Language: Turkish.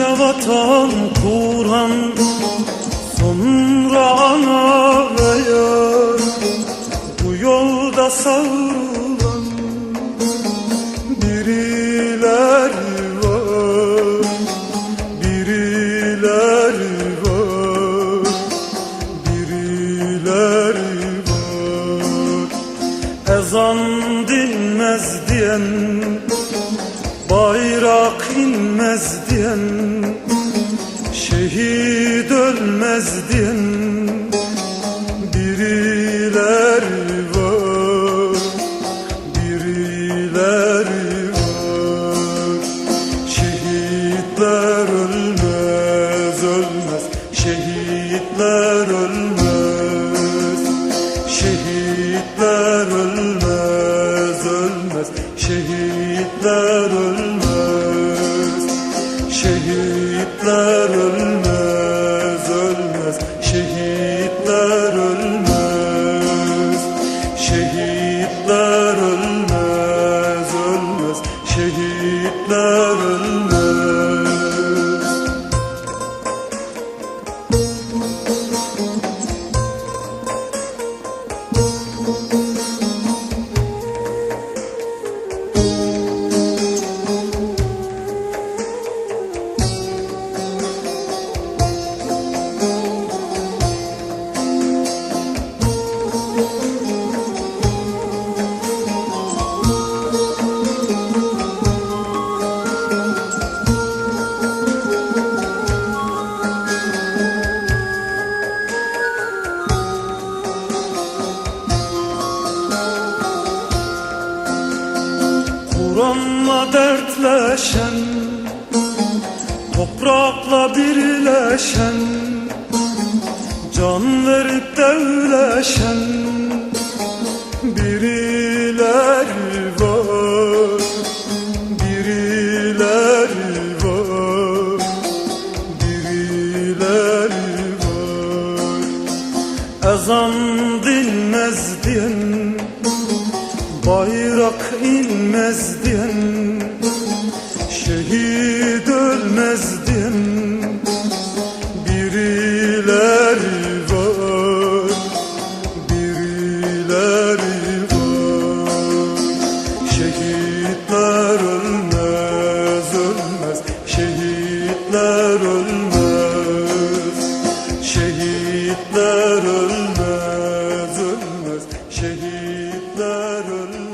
Önce vatan kuran Sonra ana ve yar Bu yolda savrulan Birileri var Birileri var Birileri var. Ezan dinmez diyen Bayrak inmez diyen Şehit ölmez diyen Şehitler ölmez ölmez. Şehitler ölmez. Şehitler ölmez ölmez. Şehitler ölmez Kur'an'la dertleşen Toprakla birleşen Can verip devleşen Birileri var Birileri var Birileri var. Ezan bayrak inmezdim Şehit ölmezdim Biriler var Biriler var. Şehitler ölmez ölmez. Şehitler ölmez. Şehitler ölmez ölmez. Şehitler ölmez.